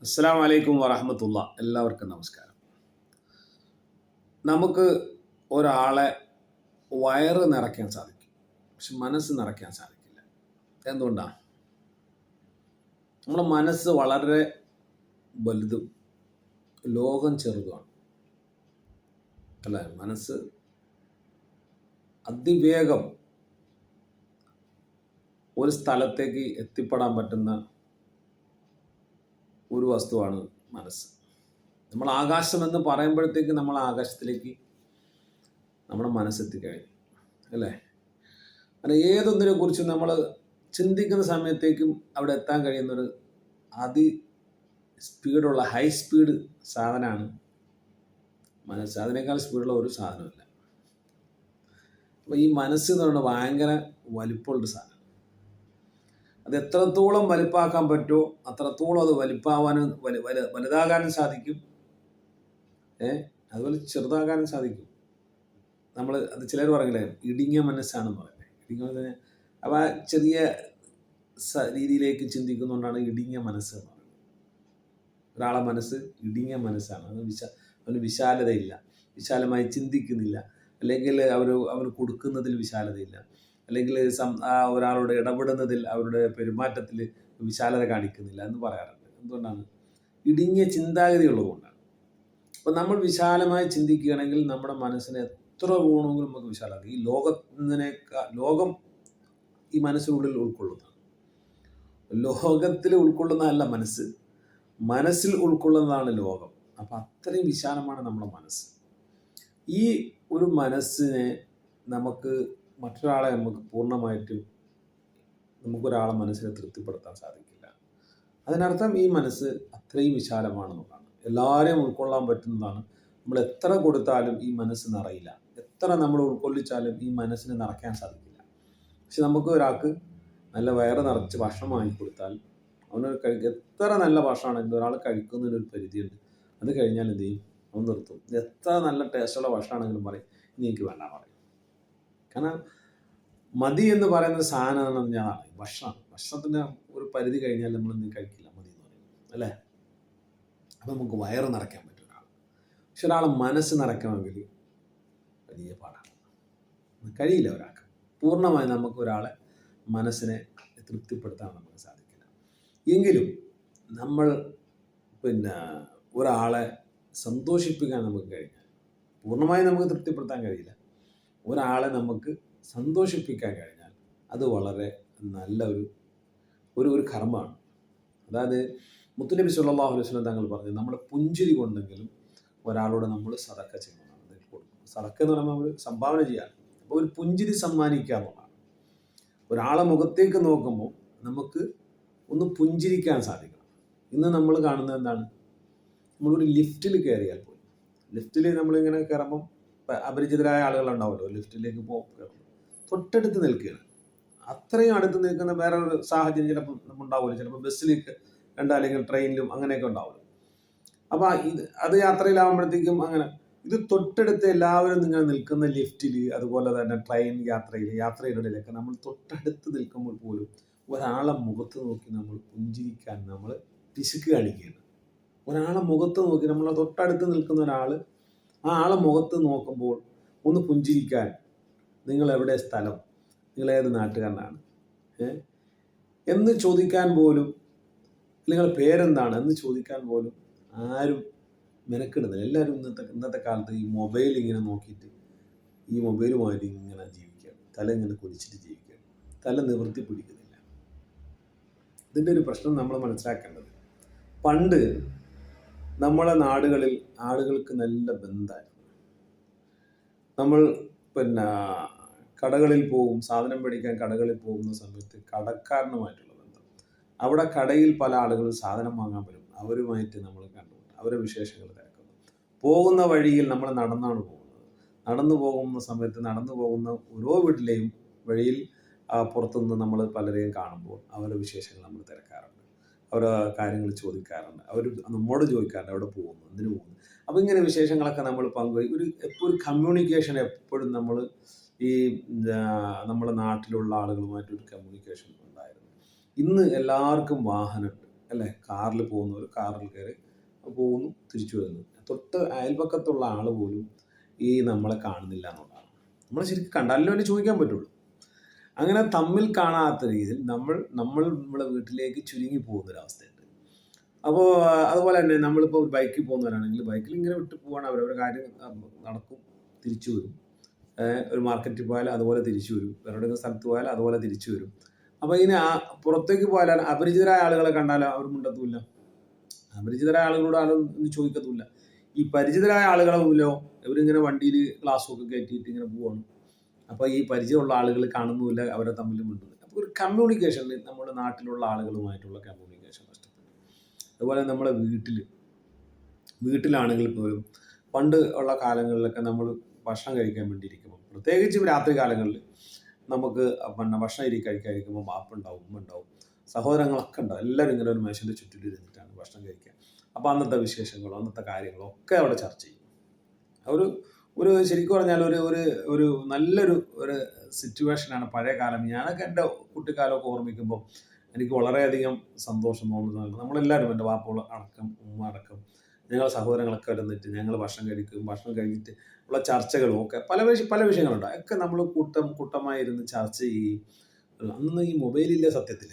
അസ്സാം വലൈക്കും വറഹമത്തുള്ള. എല്ലാവർക്കും നമസ്കാരം. നമുക്ക് ഒരാളെ വയറ് നിറയ്ക്കാൻ സാധിക്കും. പക്ഷെ മനസ്സ് നിറയ്ക്കാൻ സാധിക്കില്ല. എന്തുകൊണ്ടാണ് നമ്മുടെ മനസ്സ് വളരെ വലുതും ലോകം ചെറുതുമാണ്. അല്ലേ? മനസ്സ് അതിവേഗം ഒരു സ്ഥലത്തേക്ക് എത്തിപ്പെടാൻ പറ്റുന്ന ഒരു വസ്തുവാണ് മനസ്സ്. നമ്മൾ ആകാശം എന്ന് പറയുമ്പോഴത്തേക്ക് നമ്മൾ ആകാശത്തിലേക്ക് നമ്മുടെ മനസ്സെത്തിക്കഴിഞ്ഞു. അല്ലേ? അങ്ങനെ ഏതൊന്നിനെ കുറിച്ചും നമ്മൾ ചിന്തിക്കുന്ന സമയത്തേക്കും അവിടെ എത്താൻ കഴിയുന്നൊരു അതി സ്പീഡുള്ള ഹൈ സ്പീഡ് സാധനമാണ് മനസ്സ്. അതിനേക്കാൾ സ്പീഡുള്ള ഒരു സാധനമില്ല അപ്പോൾ ഈ മനസ്സ് എന്ന് പറയുന്നത് ഭയങ്കര വലുപ്പമുള്ള സാധനം. അത് എത്രത്തോളം വലുപ്പാക്കാൻ പറ്റുമോ അത്രത്തോളം അത് വലുപ്പാവാനും വലു വലു വലുതാകാനും സാധിക്കും. ഏ? അതുപോലെ ചെറുതാകാനും സാധിക്കും. നമ്മൾ അത് ചിലർ പറഞ്ഞില്ലേ ഇടുങ്ങിയ മനസ്സാണെന്ന് പറയുന്നത് ഇടുങ്ങിയ മനസ്സിന് അപ്പം ആ ചെറിയ രീതിയിലേക്ക് ചിന്തിക്കുന്നതുകൊണ്ടാണ് ഇടുങ്ങിയ മനസ്സ് എന്ന് പറയുന്നത്. ഒരാളെ മനസ്സ് ഇടുങ്ങിയ മനസ്സാണ്. അത് വിശ അവന് വിശാലതയില്ല. വിശാലമായി ചിന്തിക്കുന്നില്ല. അല്ലെങ്കിൽ അവർ അവന് കൊടുക്കുന്നതിൽ വിശാലതയില്ല. അല്ലെങ്കിൽ സം ഒരാളോട് ഇടപെടുന്നതിൽ അവരുടെ പെരുമാറ്റത്തിൽ വിശാലത കാണിക്കുന്നില്ല എന്ന് പറയാറുണ്ട്. എന്തുകൊണ്ടാണ്? ഇടുങ്ങിയ ചിന്താഗതി ഉള്ളതുകൊണ്ടാണ്. അപ്പം നമ്മൾ വിശാലമായി ചിന്തിക്കുകയാണെങ്കിൽ നമ്മുടെ മനസ്സിനെ എത്ര പോകണമെങ്കിലും നമുക്ക് വിശാലത. ഈ ലോകത്തിനേക്കാൾ ലോകം ഈ മനസ്സിനുള്ളിൽ ഉൾക്കൊള്ളുന്നതാണ്. ലോകത്തിൽ ഉൾക്കൊള്ളുന്നതല്ല മനസ്സ്. മനസ്സിൽ ഉൾക്കൊള്ളുന്നതാണ് ലോകം. അപ്പം അത്രയും വിശാലമാണ് നമ്മുടെ മനസ്സ്. ഈ ഒരു മനസ്സിനെ നമുക്ക് മറ്റൊരാളെ നമുക്ക് പൂർണമായിട്ടും നമുക്കൊരാളെ മനസ്സിനെ തൃപ്തിപ്പെടുത്താൻ സാധിക്കില്ല. അതിനർത്ഥം ഈ മനസ്സ് അത്രയും വിശാലമാണെന്നുള്ളതാണ്. എല്ലാവരെയും ഉൾക്കൊള്ളാൻ പറ്റുന്നതാണ്. നമ്മൾ എത്ര കൊടുത്താലും ഈ മനസ്സ് നിറയില്ല. എത്ര നമ്മൾ ഉൾക്കൊള്ളിച്ചാലും ഈ മനസ്സിനെ നിറയ്ക്കാൻ സാധിക്കില്ല. പക്ഷെ നമുക്ക് ഒരാൾക്ക് നല്ല വയറ് നിറച്ച് ഭക്ഷണം വാങ്ങിക്കൊടുത്താൽ അവന് കഴിക്കുക എത്ര നല്ല ഭക്ഷണമാണെങ്കിലും ഒരാൾ കഴിക്കുന്നതിനൊരു പരിധിയുണ്ട്. അത് കഴിഞ്ഞാൽ എന്ത് ചെയ്യും? അവൻ നിർത്തും. എത്ര നല്ല ടേസ്റ്റുള്ള ഭക്ഷണമാണെങ്കിലും പറയും ഇനി എനിക്ക് വേണ്ട പറയും. കാരണം മതി എന്ന് പറയുന്ന സാധനം ഞാൻ ഭക്ഷണം. ഭക്ഷണത്തിന് ഒരു പരിധി കഴിഞ്ഞാൽ നമ്മൾ കഴിക്കില്ല മതി എന്ന് പറയുന്നത്. അല്ലേ? അപ്പം നമുക്ക് വയറ് നിറയ്ക്കാൻ പറ്റും ഒരാൾ. പക്ഷെ ഒരാളെ മനസ്സ് നിറയ്ക്കണമെങ്കിൽ വലിയ പാടാണ്. കഴിയില്ല ഒരാൾക്ക്. പൂർണമായി നമുക്ക് ഒരാളെ മനസ്സിനെ തൃപ്തിപ്പെടുത്താൻ നമുക്ക് സാധിക്കില്ല. എങ്കിലും നമ്മൾ പിന്നെ ഒരാളെ സന്തോഷിപ്പിക്കാൻ നമുക്ക് കഴിഞ്ഞാൽ പൂർണമായി നമുക്ക് തൃപ്തിപ്പെടുത്താൻ കഴിയില്ല ഒരാളെ നമുക്ക് സന്തോഷിപ്പിക്കാൻ കഴിഞ്ഞാൽ അത് വളരെ നല്ല ഒരു ഒരു ഒരു കർമ്മമാണ്. അതായത് മുത്തുനബി സുല്ലാഹു അലൈഹി വസല്ലം തങ്ങൾ പറഞ്ഞു നമ്മുടെ പുഞ്ചിരി കൊണ്ടെങ്കിലും ഒരാളോട് നമ്മൾ സതക്ക ചെയ്യണം സതക്ക എന്ന് പറയുമ്പോൾ നമ്മൾ സംഭാവന ചെയ്യാൻ. അപ്പോൾ ഒരു പുഞ്ചിരി സമ്മാനിക്കുക എന്നുള്ളതാണ്. ഒരാളെ മുഖത്തേക്ക് നോക്കുമ്പോൾ നമുക്ക് ഒന്ന് പുഞ്ചിരിക്കാൻ സാധിക്കണം. ഇന്ന് നമ്മൾ കാണുന്നത് എന്താണ്? നമ്മളൊരു ലിഫ്റ്റിൽ കയറിയാൽ പോലും. ലിഫ്റ്റിൽ നമ്മളിങ്ങനെ കയറുമ്പം അപരിചിതരായ ആളുകളുണ്ടാവുമല്ലോ ലിഫ്റ്റിലേക്ക് പോകും തൊട്ടടുത്ത് നിൽക്കുകയാണ്. അത്രയും അടുത്ത് നിൽക്കുന്ന വേറൊരു സാഹചര്യം ചിലപ്പോൾ ഉണ്ടാവില്ല ചിലപ്പോൾ ബസ്സിലേക്ക് രണ്ട് അല്ലെങ്കിൽ ട്രെയിനിലും അങ്ങനെയൊക്കെ ഉണ്ടാവില്ല അപ്പോൾ ഇത് അത് യാത്രയിലാവുമ്പോഴത്തേക്കും അങ്ങനെ ഇത് തൊട്ടടുത്ത് എല്ലാവരും നിങ്ങൾ നിൽക്കുന്ന ലിഫ്റ്റിൽ അതുപോലെ തന്നെ ട്രെയിൻ യാത്രയിൽ യാത്രയുടെ ഇടയിലൊക്കെ നമ്മൾ തൊട്ടടുത്ത് നിൽക്കുമ്പോൾ പോലും ഒരാളെ മുഖത്ത് നോക്കി നമ്മൾ പുഞ്ചിരിക്കാൻ നമ്മൾ പിശുക്ക് കാണിക്കുകയാണ്. ഒരാളെ മുഖത്ത് നോക്കി നമ്മൾ തൊട്ടടുത്ത് നിൽക്കുന്ന ഒരാൾ ആ ആളെ മുഖത്ത് നോക്കുമ്പോൾ ഒന്ന് പുഞ്ചിരിക്കാൻ. നിങ്ങൾ എവിടെ സ്ഥലം? നിങ്ങൾ ഏത് നാട്ടുകാരനാണ്? എന്ന് ചോദിക്കാൻ പോലും നിങ്ങളുടെ പേരെന്താണ് എന്ന് ചോദിക്കാൻ പോലും ആരും മെനക്കിടുന്നില്ല. എല്ലാവരും ഇന്നത്തെ ഇന്നത്തെ കാലത്ത് ഈ മൊബൈൽ ഇങ്ങനെ നോക്കിയിട്ട് ഈ മൊബൈലുമായിട്ട് ഇങ്ങനെ ജീവിക്കുകയാണ് തല ഇങ്ങനെ കുടിച്ചിട്ട് ജീവിക്കുകയാണ് തല നിവൃത്തി പിടിക്കുന്നില്ല. ഇതിന്റെ ഒരു പ്രശ്നം നമ്മൾ മനസ്സിലാക്കേണ്ടത്. പണ്ട് നമ്മളെ നാടുകളിൽ ആളുകൾക്ക് നല്ല ബന്ധമായിരുന്നു. നമ്മൾ പിന്നെ കടകളിൽ പോകും സാധനം മേടിക്കാൻ കടകളിൽ പോകുന്ന സമയത്ത് കടക്കാരനുമായിട്ടുള്ള ബന്ധം. അവിടെ കടയിൽ പല ആളുകളും സാധനം വാങ്ങാൻ വരും. അവരുമായിട്ട് നമ്മൾ കണ്ടുമുട്ടും അവരെ വിശേഷങ്ങൾ തിരക്കുന്നു. പോകുന്ന വഴിയിൽ നമ്മൾ നടന്നാണ് പോകുന്നത്. നടന്നു പോകുന്ന സമയത്ത് നടന്നു പോകുന്ന ഓരോ വീട്ടിലെയും വഴിയിൽ പുറത്തുനിന്ന് നമ്മൾ പലരെയും കാണുമ്പോൾ അവരുടെ വിശേഷങ്ങൾ നമ്മൾ തിരക്കാറുണ്ട്. അവരുടെ കാര്യങ്ങൾ ചോദിക്കാറുണ്ട്. അവർ നമ്മോട് ചോദിക്കാറുണ്ട് അവിടെ പോകുന്നു? എന്തിനു പോകുന്നു? അപ്പോൾ ഇങ്ങനെ വിശേഷങ്ങളൊക്കെ നമ്മൾ പങ്കുവയ്ക്കും ഒരു എപ്പോഴും കമ്മ്യൂണിക്കേഷൻ എപ്പോഴും നമ്മൾ ഈ നമ്മുടെ നാട്ടിലുള്ള ആളുകളുമായിട്ട് ഒരു കമ്മ്യൂണിക്കേഷൻ ഉണ്ടായിരുന്നു. ഇന്ന് എല്ലാവർക്കും വാഹനമുണ്ട് അല്ലേ? കാറിൽ പോകുന്നവർ കാറിൽ കയറി പോകുന്നു തിരിച്ചു വരുന്നു. തൊട്ട് അയൽപക്കത്തുള്ള ആൾ പോലും ഈ നമ്മളെ കാണുന്നില്ല എന്നുള്ളതാണ്. നമ്മൾ ശരിക്കും കണ്ടാലും അവന് ചോദിക്കാൻ പറ്റുള്ളൂ. അങ്ങനെ തമ്മിൽ കാണാത്ത രീതിയിൽ നമ്മൾ നമ്മൾ നമ്മുടെ വീട്ടിലേക്ക് ചുരുങ്ങി പോകുന്നൊരവസ്ഥയുണ്ട്. അപ്പോൾ അതുപോലെ തന്നെ നമ്മളിപ്പോൾ ബൈക്കിൽ പോകുന്നവരാണെങ്കിൽ ബൈക്കിൽ ഇങ്ങനെ വിട്ട് പോവാണ് അവരവരുടെ കാര്യം നടക്കും തിരിച്ചു വരും. ഒരു മാർക്കറ്റിൽ പോയാൽ അതുപോലെ തിരിച്ചു വരും. വേറെ സ്ഥലത്ത് പോയാൽ അതുപോലെ തിരിച്ചു വരും. അപ്പോൾ ഇങ്ങനെ ആ പുറത്തേക്ക് പോയാൽ അപരിചിതരായ ആളുകളെ കണ്ടാൽ അവർ മുണ്ടത്തുമില്ല. അപരിചിതരായ ആളുകളോട് ആരും ചോദിക്കത്തുമില്ല. ഈ പരിചിതരായ ആളുകളെ മുമ്പിലോ ഇവരിങ്ങനെ വണ്ടിയിൽ ഗ്ലാസ്സൊക്കെ കയറ്റിയിട്ട് ഇങ്ങനെ പോവാണ് അപ്പോൾ ഈ പരിചയമുള്ള ആളുകൾ കാണുന്നുമില്ല അവരെ തമ്മിൽ മിണ്ടുന്നു അപ്പോൾ ഒരു കമ്മ്യൂണിക്കേഷനിൽ നമ്മുടെ നാട്ടിലുള്ള ആളുകളുമായിട്ടുള്ള കമ്മ്യൂണിക്കേഷൻ നഷ്ടപ്പെട്ടു. അതുപോലെ നമ്മുടെ വീട്ടിൽ വീട്ടിലാണെങ്കിൽ പോലും പണ്ട് ഉള്ള കാലങ്ങളിലൊക്കെ നമ്മൾ ഭക്ഷണം കഴിക്കാൻ വേണ്ടി ഇരിക്കുമ്പോൾ പ്രത്യേകിച്ച് രാത്രി കാലങ്ങളിൽ നമുക്ക് പിന്നെ ഭക്ഷണം ഇരി ബാപ്പ ഉണ്ടാവും ഉമ്മ ഉണ്ടാവും സഹോദരങ്ങളൊക്കെ ഉണ്ടാവും. എല്ലാവരും ഇങ്ങനെ ഒരു മനുഷ്യന്റെ ചുറ്റിൽ ഇരുന്നിട്ടാണ് ഭക്ഷണം കഴിക്കുക. അപ്പോൾ അന്നത്തെ വിശേഷങ്ങളോ അന്നത്തെ കാര്യങ്ങളോ ഒക്കെ അവിടെ ചർച്ച ചെയ്യും. ഒരു ഒരു ശരിക്കും പറഞ്ഞാൽ ഒരു ഒരു ഒരു നല്ലൊരു ഒരു സിറ്റുവേഷനാണ് പഴയ കാലം. ഞാനൊക്കെ എന്റെ കുട്ടിക്കാലമൊക്കെ ഓർമ്മിക്കുമ്പോൾ എനിക്ക് വളരെയധികം സന്തോഷം തോന്നുന്നത് നമ്മളെല്ലാവരും എന്റെ വാപ്പകൾ അടക്കം ഉമ്മ അടക്കം ഞങ്ങൾ സഹോദരങ്ങളൊക്കെ ഇരുന്നിട്ട് ഞങ്ങൾ ഭക്ഷണം കഴിക്കും ഭക്ഷണം കഴിഞ്ഞിട്ട് ഉള്ള ചർച്ചകളും ഒക്കെ പല പല വിഷയങ്ങളുണ്ട്. ഒക്കെ നമ്മൾ കൂട്ടം കൂട്ടമായി ഇരുന്ന് ചർച്ച ചെയ്യും അന്ന് ഈ മൊബൈലില്ല സത്യത്തിൽ.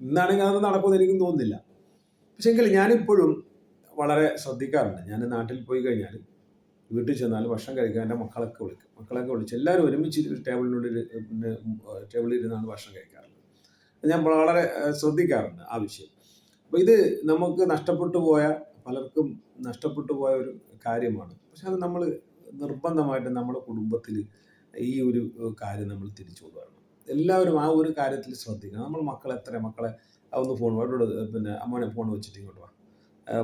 ഇന്നാണെങ്കിൽ അത് നടക്കുമെന്ന് എനിക്കും തോന്നുന്നില്ല. പക്ഷേ എങ്കിൽ ഞാനിപ്പോഴും വളരെ ശ്രദ്ധിക്കാറുണ്ട്. ഞാൻ നാട്ടിൽ പോയി കഴിഞ്ഞാൽ വീട്ടിൽ ചെന്നാൽ ഭക്ഷണം കഴിക്കാൻ എന്റെ മക്കളൊക്കെ വിളിക്കും. മക്കളൊക്കെ വിളിച്ച് എല്ലാവരും ഒരുമിച്ച് ഒരു ടേബിളിനുള്ളിൽ ടേബിളിൽ ഇരുന്നാണ് ഭക്ഷണം കഴിക്കാറുള്ളത്. ഞാൻ വളരെ ശ്രദ്ധിക്കാറുണ്ട് ആ വിഷയം. അപ്പോൾ ഇത് നമുക്ക് നഷ്ടപ്പെട്ടു പോയ പലർക്കും നഷ്ടപ്പെട്ടു പോയ ഒരു കാര്യമാണ്. പക്ഷെ അത് നമ്മൾ നിർബന്ധമായിട്ട് നമ്മുടെ കുടുംബത്തിൽ ഈ ഒരു കാര്യം നമ്മൾ തിരിച്ചു കൊണ്ടുവരണം. എല്ലാവരും ആ ഒരു കാര്യത്തിൽ ശ്രദ്ധിക്കണം. നമ്മൾ മക്കളെ എത്ര മക്കളെ അവന്ന് ഫോൺ അവരോട് പിന്നെ അമ്മനെ ഫോൺ വെച്ചിട്ട് ഇങ്ങോട്ട് വാ.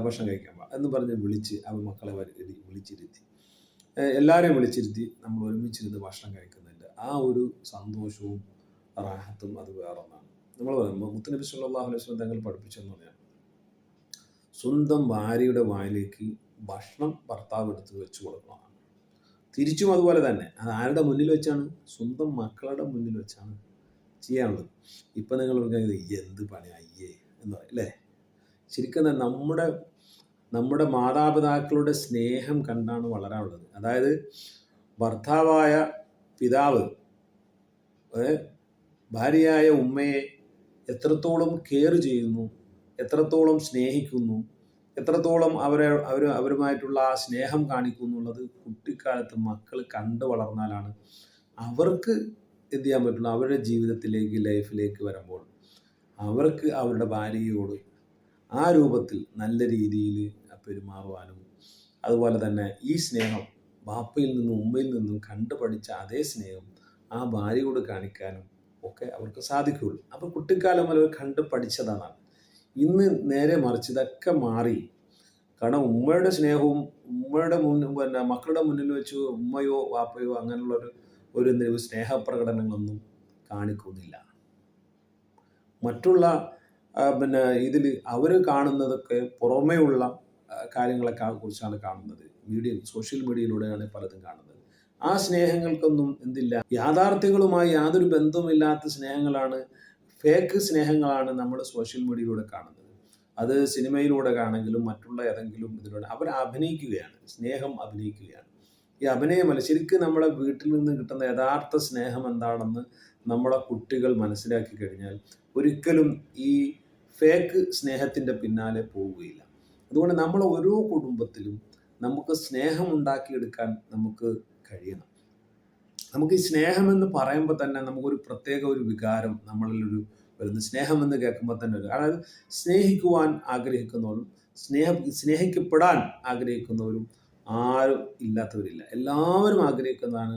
ഭക്ഷണം കഴിക്കാൻ വാ എന്ന് പറഞ്ഞ് വിളിച്ച് അവർ മക്കളെ വിളിച്ചിരുത്തി. എല്ലാവരെയും വിളിച്ചിരുത്തി നമ്മൾ ഒരുമിച്ചിരുന്ന് ഭക്ഷണം കഴിക്കുന്നുണ്ട്. ആ ഒരു സന്തോഷവും റാഹത്തും അത് വേറെ ഒന്നാണ് നമ്മൾ പറയുമ്പോൾ മുത്തനബി സല്ലല്ലാഹു അലൈഹി സ്വലം തങ്ങൾ പഠിപ്പിച്ചെന്ന് പറഞ്ഞാൽ സ്വന്തം ഭാര്യയുടെ വായിലേക്ക് ഭക്ഷണം ഭർത്താവ് എടുത്ത് വെച്ച് കൊടുക്കണമെന്നാണ് തിരിച്ചും അതുപോലെ തന്നെ അത് ആരുടെ മുന്നിൽ വെച്ചാണ്? സ്വന്തം മക്കളുടെ മുന്നിൽ വെച്ചാണ് ചെയ്യാനുള്ളത്. ഇപ്പം നിങ്ങൾ എന്ത് പണി അയ്യേ എന്ന് പറയും അല്ലേ? ശരിക്കും നമ്മുടെ നമ്മുടെ മാതാപിതാക്കളുടെ സ്നേഹം കണ്ടാണ് വളരാനുള്ളത്. അതായത് ഭർത്താവായ പിതാവ് ഭാര്യയായ ഉമ്മയെ എത്രത്തോളം കെയർ ചെയ്യുന്നു എത്രത്തോളം സ്നേഹിക്കുന്നു എത്രത്തോളം അവരെ അവർ അവരുമായിട്ടുള്ള ആ സ്നേഹം കാണിക്കുന്നു എന്നുള്ളത് കുട്ടിക്കാലത്ത് മക്കൾ കണ്ടു വളർന്നാലാണ് അവർക്ക് എന്ത് ചെയ്യാൻ പറ്റുള്ളൂ? അവരുടെ ജീവിതത്തിലേക്ക് ലൈഫിലേക്ക് വരുമ്പോൾ അവർക്ക് അവരുടെ ഭാര്യയോട് ആ രൂപത്തിൽ നല്ല രീതിയിൽ പെരുമാറുവാനും അതുപോലെ തന്നെ ഈ സ്നേഹം ബാപ്പയിൽ നിന്നും ഉമ്മയിൽ നിന്നും കണ്ടുപഠിച്ച അതേ സ്നേഹം ആ ഭാര്യയോട് കാണിക്കാനും ഒക്കെ അവർക്ക് സാധിക്കുകയുള്ളൂ. അപ്പോൾ കുട്ടിക്കാലം മുതൽ കണ്ടു കണ്ട് പഠിച്ചതാണ്. ഇന്ന് നേരെ മറിച്ച് ഇതൊക്കെ മാറി. കാരണം ഉമ്മയുടെ സ്നേഹവും ഉമ്മയുടെ മുന്നിൽ പിന്നെ മക്കളുടെ മുന്നിൽ വെച്ച് ഉമ്മയോ വാപ്പയോ അങ്ങനെയുള്ള ഒരു ഒരു സ്നേഹപ്രകടനങ്ങളൊന്നും കാണിക്കുന്നില്ല. മറ്റുള്ള പിന്നെ ഇതിൽ അവർ കാണുന്നതൊക്കെ പുറമേയുള്ള ഉള്ള കാര്യങ്ങളൊക്കെ കുറിച്ചാണ് കാണുന്നത്. മീഡിയ സോഷ്യൽ മീഡിയയിലൂടെയാണ് പലതും കാണുന്നത്. ആ സ്നേഹങ്ങൾക്കൊന്നും എന്തില്ല. യാഥാർത്ഥ്യങ്ങളുമായി യാതൊരു ബന്ധവുമില്ലാത്ത സ്നേഹങ്ങളാണ് ഫേക്ക് സ്നേഹങ്ങളാണ് നമ്മൾ സോഷ്യൽ മീഡിയയിലൂടെ കാണുന്നത്. അത് സിനിമയിലൂടെ കാണെങ്കിലും മറ്റുള്ള ഏതെങ്കിലും ഇതിലൂടെ അവർ അഭിനയിക്കുകയാണ്. സ്നേഹം അഭിനയിക്കുകയാണ്. ഈ അഭിനയമല്ല ശരിക്കും നമ്മുടെ വീട്ടിൽ നിന്ന് കിട്ടുന്ന യഥാർത്ഥ സ്നേഹം എന്താണെന്ന് നമ്മുടെ കുട്ടികൾ മനസ്സിലാക്കി കഴിഞ്ഞാൽ ഒരിക്കലും ഈ ഫേക്ക് സ്നേഹത്തിന്റെ പിന്നാലെ പോവുകയില്ല. അതുകൊണ്ട് നമ്മൾ ഓരോ കുടുംബത്തിലും നമുക്ക് സ്നേഹം ഉണ്ടാക്കിയെടുക്കാൻ നമുക്ക് കഴിയണം. നമുക്ക് ഈ സ്നേഹമെന്ന് പറയുമ്പോൾ തന്നെ നമുക്കൊരു പ്രത്യേക ഒരു വികാരം നമ്മളിലൊരു വരുന്നു. സ്നേഹമെന്ന് കേൾക്കുമ്പോൾ തന്നെ ഒരു അതായത് സ്നേഹിക്കുവാൻ ആഗ്രഹിക്കുന്നവരും സ്നേഹ സ്നേഹിക്കപ്പെടാൻ ആഗ്രഹിക്കുന്നവരും ആരും ഇല്ലാത്തവരില്ല. എല്ലാവരും ആഗ്രഹിക്കുന്നതാണ്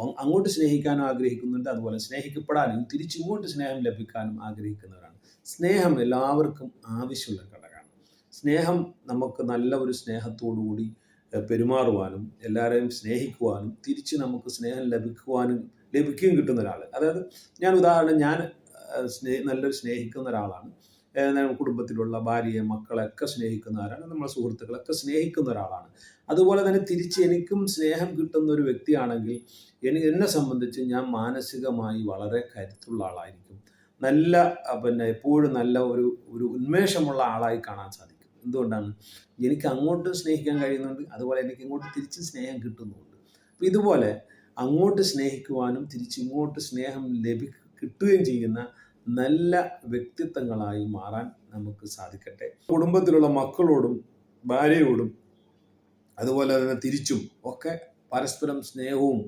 അങ്ങോട്ട് സ്നേഹിക്കാനും ആഗ്രഹിക്കുന്നുണ്ട്. അതുപോലെ സ്നേഹിക്കപ്പെടാനും തിരിച്ചിങ്ങോട്ട് സ്നേഹം ലഭിക്കാനും ആഗ്രഹിക്കുന്നവരാണ്. സ്നേഹം എല്ലാവർക്കും ആവശ്യമുള്ള ഘടകമാണ്. സ്നേഹം നമുക്ക് നല്ല ഒരു സ്നേഹത്തോടുകൂടി പെരുമാറുവാനും എല്ലാവരെയും സ്നേഹിക്കുവാനും തിരിച്ച് നമുക്ക് സ്നേഹം ലഭിക്കുവാനും ലഭിക്കുകയും കിട്ടുന്ന ഒരാൾ അതായത് ഞാൻ ഉദാഹരണം ഞാൻ സ്നേഹ നല്ലൊരു സ്നേഹിക്കുന്ന ഒരാളാണ്. കുടുംബത്തിലുള്ള ഭാര്യയെ മക്കളെയൊക്കെ സ്നേഹിക്കുന്നവരാണ്. നമ്മളെ സുഹൃത്തുക്കളൊക്കെ സ്നേഹിക്കുന്ന ഒരാളാണ്. അതുപോലെ തന്നെ തിരിച്ച് എനിക്കും സ്നേഹം കിട്ടുന്ന ഒരു വ്യക്തിയാണെങ്കിൽ എനി എന്നെ സംബന്ധിച്ച് ഞാൻ മാനസികമായി വളരെ കരുത്തുള്ള ആളായിരിക്കും. നല്ല പിന്നെ എപ്പോഴും നല്ല ഒരു ഒരു ഉന്മേഷമുള്ള ആളായി കാണാൻ സാധിക്കും. എന്തുകൊണ്ടാണ്? എനിക്ക് അങ്ങോട്ട് സ്നേഹിക്കാൻ കഴിയുന്നുണ്ട് അതുപോലെ എനിക്ക് ഇങ്ങോട്ട് തിരിച്ച് സ്നേഹം കിട്ടുന്നുണ്ട് അപ്പം ഇതുപോലെ അങ്ങോട്ട് സ്നേഹിക്കുവാനും തിരിച്ച് ഇങ്ങോട്ട് സ്നേഹം ലഭി കിട്ടുകയും ചെയ്യുന്ന നല്ല വ്യക്തിത്വങ്ങളായി മാറാൻ നമുക്ക് സാധിക്കട്ടെ. കുടുംബത്തിലുള്ള മക്കളോടും ഭാര്യയോടും അതുപോലെ തന്നെ തിരിച്ചും ഒക്കെ പരസ്പരം സ്നേഹവും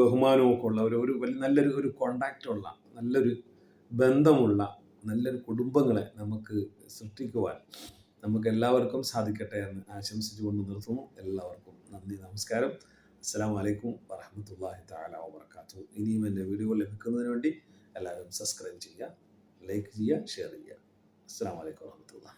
ബഹുമാനവും ഒക്കെ ഉള്ള ഒരു ഒരു നല്ലൊരു ഒരു കോണ്ടാക്റ്റുള്ള നല്ലൊരു ബന്ധമുള്ള നല്ലൊരു കുടുംബങ്ങളെ നമുക്ക് സൃഷ്ടിക്കുവാൻ നമുക്ക് എല്ലാവർക്കും സാധിക്കട്ടെ എന്ന് ആശംസിച്ചുകൊണ്ട് നിർത്തുന്നു. എല്ലാവർക്കും നന്ദി നമസ്കാരം. അസ്സാം വലൈക്കും വറഹമത്തല്ലാഹി താല വാബർക്കാത്തു ഇനിയും എന്റെ വീഡിയോ ലഭിക്കുന്നതിന് വേണ്ടി എല്ലാവരും സബ്സ്ക്രൈബ് ചെയ്യുക ലൈക്ക് ചെയ്യുക ഷെയർ ചെയ്യുക. അസ്സാം വലൈക്കും വറഹമത്തുള്ള